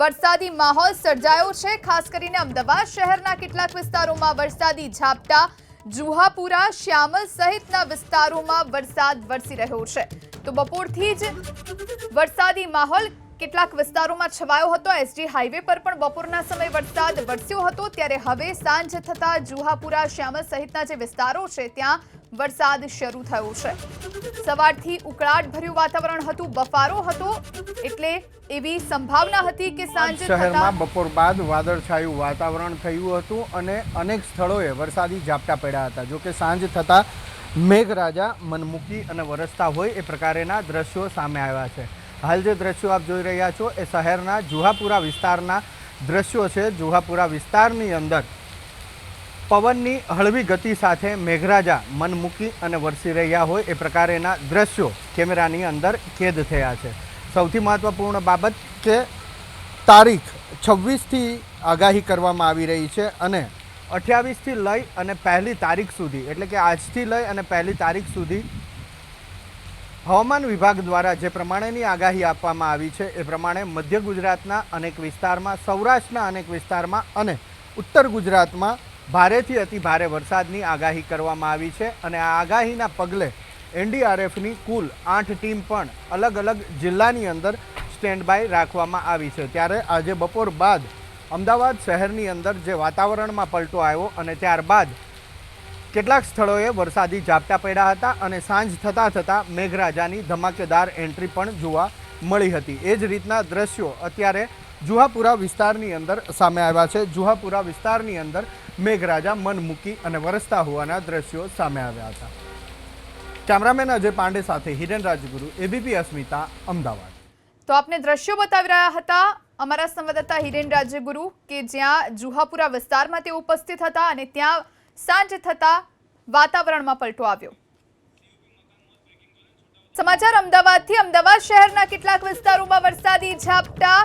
વરસાદી માહોલ સર્જાયો છે, ખાસ કરીને અમદાવાદ શહેરના કેટલાક વિસ્તારોમાં વરસાદી ઝાપટા. જુહાપુરા, શ્યામલ સહિતના વિસ્તારોમાં વરસાદ વરસી રહ્યો છે. તો બપોરથી જ વરસાદી માહોલ કેટલાક વિસ્તારોમાં છવાયો હતો. એસજી હાઈવે પર પણ બપોરના સમયે વરસાદ વરસ્યો હતો. ત્યારે હવે સાંજ થતા જુહાપુરા, શ્યામલ સહિતના જે વિસ્તારો છે, ત્યાં વરસાદ શરૂ થયો છે. સવારથી ઉકળાટ ભર્યું વાતાવરણ હતું બફારો હતો એટલે એવી સંભાવના હતી કે સાંજ શહેરમાં બપોર બાદ વાદળછાયું વાતાવરણ થયું હતું અને અનેક સ્થળોએ વરસાદી ઝાપટા પડ્યા હતા. જો કે સાંજ થતાં મેઘરાજા મનમુકી અને વરસતા હોય એ પ્રકારેના દ્રશ્યો સામે આવ્યા છે. હાલ જે દ્રશ્યો આપ જોઈ રહ્યા છો એ શહેરના જુહાપુરા વિસ્તારના દ્રશ્યો છે. જુહાપુરા વિસ્તારની અંદર પવનની હળવી ગતિ સાથે મેઘરાજા મન મૂકી અને વરસી રહ્યા હોય એ પ્રકારેના દ્રશ્યો કેમેરાની અંદર કેદ થયા છે. સૌથી મહત્ત્વપૂર્ણ બાબત કે તારીખ છવ્વીસથી આગાહી કરવામાં આવી રહી છે અને અઠ્યાવીસથી લઈ અને પહેલી તારીખ સુધી, એટલે કે આજથી લઈ અને પહેલી તારીખ સુધી હવામાન વિભાગ દ્વારા જે પ્રમાણેની આગાહી આપવામાં આવી છે એ પ્રમાણે મધ્ય ગુજરાતના અનેક વિસ્તારમાં, સૌરાષ્ટ્રના અનેક વિસ્તારમાં અને ઉત્તર ગુજરાતમાં ભારેથી અતિ ભારે વરસાદની આગાહી કરવામાં આવી છે અને આ આગાહીના પગલે એનડીઆરએફની કુલ આઠ ટીમ પણ અલગ અલગ જિલ્લાની અંદર સ્ટેન્ડ બાય રાખવામાં આવી છે. ત્યારે આજે બપોર બાદ અમદાવાદ શહેરની અંદર જે વાતાવરણમાં પલટો આવ્યો અને ત્યારબાદ કેટલાક સ્થળોએ વરસાદી ઝાપટા પડ્યા હતા અને સાંજ થતાં થતાં મેઘરાજાની ધમાકેદાર એન્ટ્રી પણ જોવા મળી હતી. એ જ રીતના દ્રશ્યો અત્યારે જુહાપુરા વિસ્તારની અંદર સામે આવ્યા છે. જુહાપુરા વિસ્તારની અંદર મેઘરાજા મન મૂકી અને વરસતા હોવાના દ્રશ્યો સામે આવ્યા હતા. કેમેરામેન અજય પાંડે સાથે હિરેન રાજગુરુ એબીપી અસ્મિતા, અમદાવાદ. તો આપને દ્રશ્યો બતાવી રહ્યા હતા અમારા સંવાદદાતા હિરેન રાજ્યગુરુ કે જ્યાં જુહાપુરા વિસ્તારમાં તે ઉપસ્થિત હતા અને ત્યાં સાંજ થતા વાતાવરણમાં પલટો આવ્યો. સમાચાર અમદાવાદથી. અમદાવાદ શહેરના કેટલાક વિસ્તારોમાં વરસાદી ઝાપટા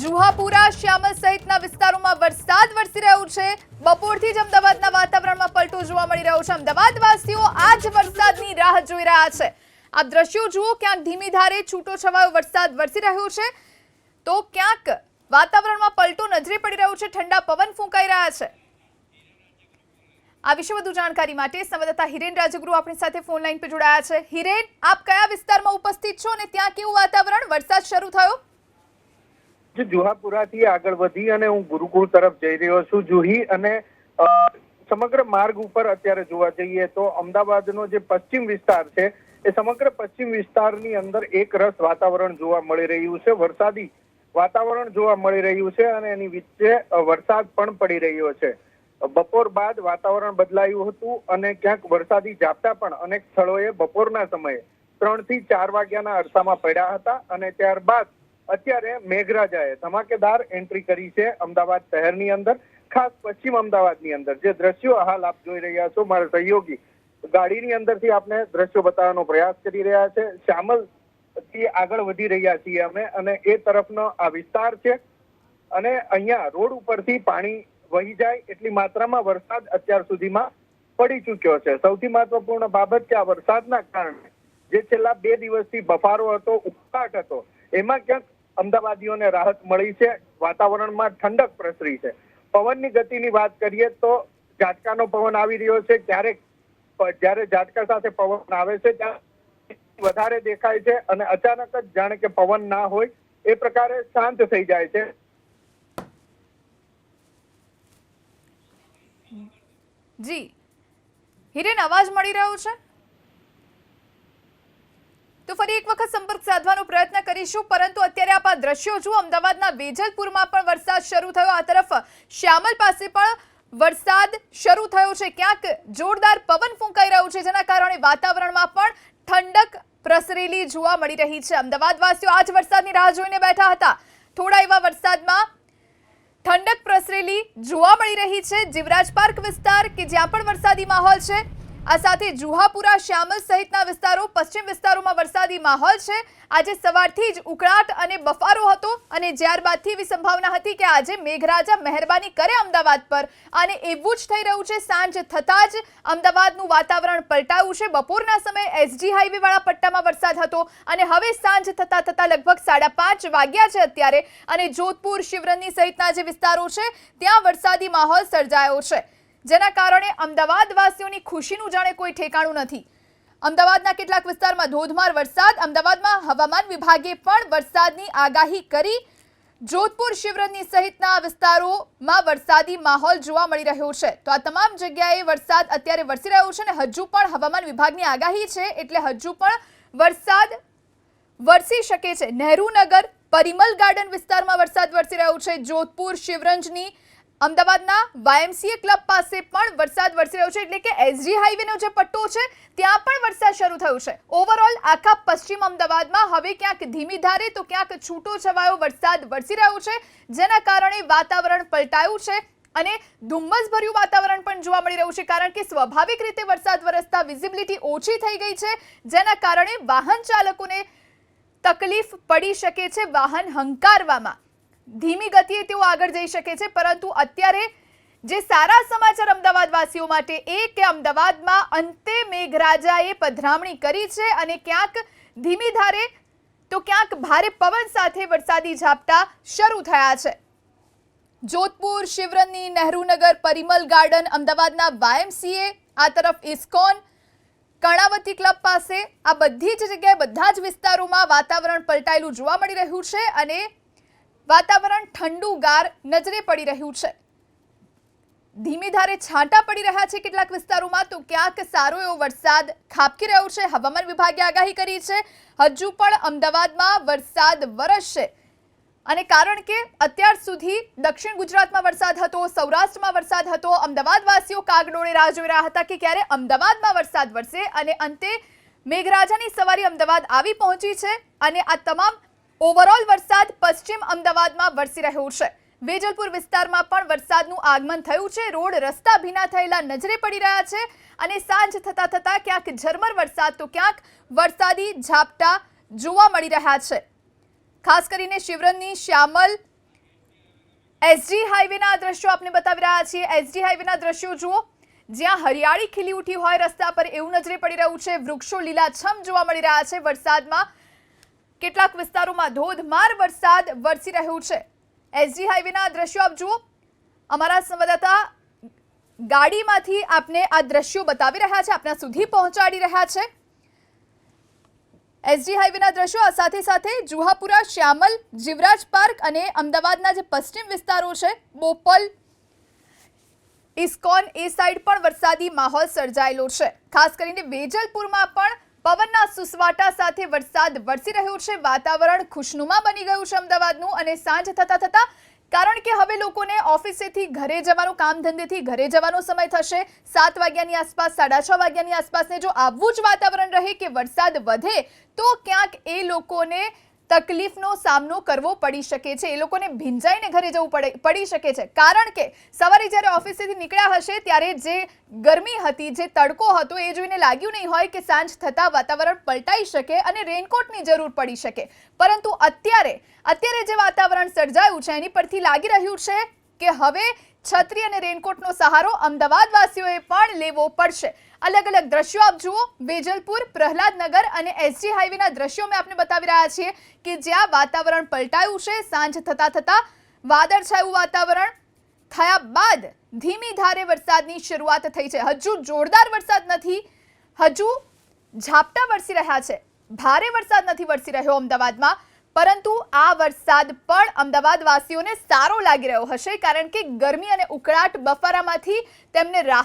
જુહાપુરા, શ્યામલ સહિતના વિસ્તારોમાં વરસાદ વરસી રહ્યો છે. બપોરથી જ અમદાવાદના વાતાવરણમાં પલટો જોવા મળી રહ્યો છે. અમદાવાદવાસીઓ વાસીઓ આજ વરસાદની રાહ જોઈ રહ્યા છે. આપ દ્રશ્યો જુઓ, ક્યાંક ધીમી ધારે છૂટો છવાયો વરસાદ વરસી રહ્યો છે. તો ક્યાંક વાતાવરણમાં પલટો નજરે પડી રહ્યો છે. ઠંડા પવન ફૂંકાઈ રહ્યા છે. આ વિશે વધુ જાણકારી માટે સંવાદદાતા હિરેન રાજગુરુ આપણી સાથે ફોન લાઈન પર જોડાયા છે. હિરેન, આપ કયા વિસ્તારમાં ઉપસ્થિત છો અને ત્યાં કેવું વાતાવરણ વરસાદ શરૂ થયો? જુહાપુરાથી આગળ વધી અને હું ગુરુકુળ તરફ જઈ રહ્યો છું. જુહી અને સમગ્ર માર્ગ ઉપર અત્યારે જોવા જઈએ તો અમદાવાદનો જે પશ્ચિમ વિસ્તાર છે, એ સમગ્ર પશ્ચિમ વિસ્તારની અંદર એક રસ વાતાવરણ જોવા મળી રહ્યું છે. વરસાદી વાતાવરણ જોવા મળી રહ્યું છે અને એની વચ્ચે વરસાદ પણ પડી રહ્યો છે. બપોર બાદ વાતાવરણ બદલાયું હતું અને ક્યાંક વરસાદી ઝાપટા પણ અનેક સ્થળોએ બપોરના સમયે ત્રણથી ચાર વાગ્યાના અરસામાં પડ્યા હતા અને ત્યારબાદ અત્યારે મેઘરાજાએ ધમાકેદાર એન્ટ્રી કરી છે અમદાવાદ શહેરની અંદર, ખાસ પશ્ચિમ અમદાવાદની અંદર. જે દ્રશ્યો હાલ આપ જોઈ રહ્યા છો, મારા સહયોગી. ગાડીની અંદરથી આપણે દ્રશ્યો બતાવવાનો પ્રયાસ કરી રહ્યા છે. શ્યામલથી આગળ વધી રહ્યા છીએ અમે અને એ તરફનો આ વિસ્તાર છે. અને અહીંયા રોડ ઉપરથી પાણી વહી જાય એટલી માત્રામાં વરસાદ અત્યાર સુધીમાં પડી ચૂક્યો છે. સૌથી મહત્વપૂર્ણ બાબત કે આ વરસાદના કારણે જે છેલ્લા બે દિવસથી બફારો હતો ઉકળાટ હતો, એમાં ક્યાંક અમદાવાદીઓને રાહત મળી છે, વાતાવરણમાં ઠંડક પ્રસરી છે. પવનની ગતિની વાત કરીએ તો ઝાટકાનો પવન આવી રહ્યો છે, ક્યારેક જ્યારે ઝાટકા સાથે પવન આવે છે ત્યાં વધારે દેખાય છે અને અચાનક જ જાણે કે પવન ના હોય, એ પ્રકારે શાંત થઈ જાય છે. જી. હિરેન, અવાજ મળી રહ્યો છે? તો ફરી એક વખત સંપર્ક સાધવાનો પ્રયત્ન કરીશું, પરંતુ અત્યારે આપ આ દ્રશ્યો જુઓ. અમદાવાદના વેજલપુરમાં પણ વરસાદ શરૂ થયો. આ તરફ શ્યામલ પાસે પણ વરસાદ શરૂ થયો છે. ક્યાંક જોરદાર પવન ફૂંકાઈ રહ્યું છે, જેના કારણે વાતાવરણમાં પણ ઠંડક પ્રસરેલી જોવા મળી રહી છે. અમદાવાદવાસીઓ આ જ વરસાદની રાહ જોઈને બેઠા હતા. થોડા એવા વરસાદમાં ઠંડક પ્રસરેલી જોવા મળી રહી છે. જીવરાજ પાર્ક વિસ્તાર કે જ્યાં પણ વરસાદી માહોલ છે આ સાથે જુહાપુરા, શ્યામલ સહિતના વિસ્તારો, પશ્ચિમ વિસ્તારોમાં વરસાદી માહોલ છે. આજે સવારથી જ ઉકળાટ અને બફારો હતો અને જ્યારબાદથી એવી સંભાવના હતી કે આજે મેઘરાજા મહેરબાની કરે અમદાવાદ પર. અને એવું જ થઈ રહ્યું છે. સાંજ થતાં જ અમદાવાદનું વાતાવરણ પલટાયું છે. બપોરના સમયે એસજી હાઈવેવાળા પટ્ટામાં વરસાદ હતો અને હવે સાંજ થતાં થતાં લગભગ સાડા પાંચ વાગ્યા છે અત્યારે. અને જોધપુર, શિવરંજની સહિતના જે વિસ્તારો છે, ત્યાં વરસાદી માહોલ સર્જાયો છે. જેના કારણે અમદાવાદવાસીઓની ખુશીનું જાણે કોઈ ઠેકાણું નથી. અમદાવાદના કેટલાક વિસ્તારમાં ધોધમાર વરસાદ, અમદાવાદમાં હવામાન વિભાગે પણ વરસાદની આગાહી કરી. જોધપુર, શિવરજની સહિતના વિસ્તારોમાં વરસાદી માહોલ જોવા મળી રહ્યો છે. તો આ તમામ જગ્યાએ વરસાદ અત્યારે વરસી રહ્યો છે અને હજુ પણ હવામાન વિભાગની આગાહી છે એટલે હજુ પણ વરસાદ વરસી શકે છે. નહેરુનગર, પરિમલ ગાર્ડન વિસ્તારમાં વરસાદ વરસી રહ્યો છે. જોધપુર, શિવરંજની અમદાવાદના વાયએમસીએ ક્લબ પાસે પણ વરસાદ વરસી રહ્યો છે, એટલે કે એસજી હાઈવેનો જે પટ્ટો છે, ત્યાં પણ વરસાદ શરૂ થયો છે. ઓવરઓલ આખા પશ્ચિમ અમદાવાદમાં હવે ક્યાંક ધીમી ધારે તો ક્યાંક છૂટો છવાયો વરસાદ વરસી રહ્યો છે, જેના કારણે વાતાવરણ પલટાયું છે અને ધુમ્મસભર્યું વાતાવરણ પણ જોવા મળી રહ્યું છે, કારણ કે સ્વાભાવિક રીતે વરસાદ વરસતા વિઝિબિલિટી ઓછી થઈ ગઈ છે, જેના કારણે વાહન ચાલકોને તકલીફ પડી શકે છે વાહન હંકારવામાં. ધીમી ગતિએ તેઓ આગળ જઈ શકે છે, પરંતુ અત્યારે જે સારા સમાચાર અમદાવાદ વાસીઓ માટે એ કે અમદાવાદમાં અંતે મેઘરાજાએ પધરામણી કરી છે અને ક્યાંક ધીમી ધારે તો ક્યાંક ભારે પવન સાથે વરસાદી ઝાપટા શરૂ થયા છે. જોધપુર શિવરનની નહેરુનગર, પરિમલ ગાર્ડન, અમદાવાદના વાયએમસીએ, આ તરફ ઇસ્કોન, કર્ણાવતી ક્લબ પાસે આ બધી જ જગ્યાએ બધા જ વિસ્તારોમાં વાતાવરણ પલટાયેલું જોવા મળી રહ્યું છે અને વાતાવરણ ઠંડુગાર નજરે પડી રહ્યું છે. ધીમી ધારે છાંટા પડી રહ્યા છે કેટલાક વિસ્તારોમાં, તો ક્યાંક સારો એવો વરસાદ ખાબકી રહ્યો છે. હવામાન વિભાગે આગાહી કરી છે, હજુ પણ અમદાવાદમાં વરસાદ વરસશે. અને કારણ કે અત્યાર સુધી દક્ષિણ ગુજરાતમાં વરસાદ હતો, સૌરાષ્ટ્રમાં વરસાદ હતો, અમદાવાદવાસીઓ કાગડોળે રાહ જોઈ રહ્યા હતા કે ક્યારે અમદાવાદમાં વરસાદ વરસે. અને અંતે મેઘરાજાની સવારી અમદાવાદ આવી પહોંચી છે. અને આ તમામ ઓવરઓલ વરસાદ પશ્ચિમ અમદાવાદમાં વરસી રહ્યો છે. વેજલપુર વિસ્તારમાં પણ વરસાદનું આગમન થયું છે. રોડ રસ્તા ભીના થયેલા નજરે પડી રહ્યા છે અને સાંજ થતા થતા ક્યાંક ઝરમર વરસાદ તો ક્યાંક વરસાદી ઝાપટા જોવા મળી રહ્યા છે. ખાસ કરીને શિવરનની શ્યામલ એસજી હાઈવેના દ્રશ્યો આપને બતાવી રહ્યા છીએ. એસજી હાઈવેના દ્રશ્યો જુઓ. જ્યાં હરિયાળી ખીલી ઉઠી હોય રસ્તા પર એવું નજરે પડી રહ્યું છે. વૃક્ષો લીલાછમ જોવા મળી રહ્યા છે વરસાદમાં. કેટલાક વિસ્તારોમાં ધોધમાર વરસાદ વરસી રહ્યું છે. એસજી હાઈવેના દ્રશ્યો આપ જુઓ. અમારા સંવાદદાતા ગાડીમાંથી આપને આ દ્રશ્યો બતાવી રહ્યા છે, આપના સુધી પહોંચાડી રહ્યા છે. એસજી હાઈવેના દ્રશ્યો આ સાથે સાથે જુહાપુરા, શ્યામલ, જીવરાજ પાર્ક અને અમદાવાદના જે પશ્ચિમ વિસ્તારો છે, બોપલ, ઇસ્કોન, એ સાઈડ પણ વરસાદી માહોલ સર્જાયેલો છે. ખાસ કરીને વેજલપુરમાં પણ પવનના સુસવાટા સાથે વરસાદ વરસી રહ્યો છે. વાતાવરણ ખુશનુમા બની ગયું છે અમદાવાદનું અને સાંજ થતા થતા, કારણ કે હવે લોકોને ઓફિસેથી ઘરે જવાનું કામ ધંધેથી ઘરે જવાનો સમય થશે. સાત વાગ્યાની આસપાસ, સાડા છ વાગ્યાની આસપાસને જો આવવું જ વાતાવરણ રહે કે વરસાદ વધે, તો ક્યાંક એ લોકોને તકલીફનો સામનો કરવો પડી શકે છે. એ લોકોને ભીંજાઈને ઘરે જવું પડે, પડી શકે છે. કારણ કે સવારે જ્યારે ઓફિસેથી નીકળ્યા હશે ત્યારે જે ગરમી હતી, જે તડકો હતો, એ જોઈને લાગ્યું નહીં હોય કે સાંજ થતાં વાતાવરણ પલટાઈ શકે અને રેનકોટની જરૂર પડી શકે. પરંતુ અત્યારે અત્યારે જે વાતાવરણ સર્જાયું છે, એની પરથી લાગી રહ્યું છે કે હવે છત્રી અને રેનકોટનો સહારો અમદાવાદવાસીઓએ પણ લેવો પડશે. અલગ અલગ દ્રશ્યો આપ જુઓ. વેજલપુર, પ્રહલાદનગર અને એસજી હાઈવેના દ્રશ્યો મેં આપને બતાવી રહ્યા છીએ કે જ્યાં વાતાવરણ પલટાયું છે. સાંજ થતા થતાં વાદળછાયું વાતાવરણ થયા બાદ ધીમી ધારે વરસાદની શરૂઆત થઈ છે. હજુ જોરદાર વરસાદ નથી. હજુ ઝાપટા વરસી રહ્યા છે. ભારે વરસાદ નથી વરસી રહ્યો અમદાવાદમાં. પરંતુ આ વરસાદ પણ અમદાવાદવાસીઓને સારો લાગી રહ્યો હશે કારણ કે ગરમી અને ઉકળાટ બફારામાંથી તેમને રાહત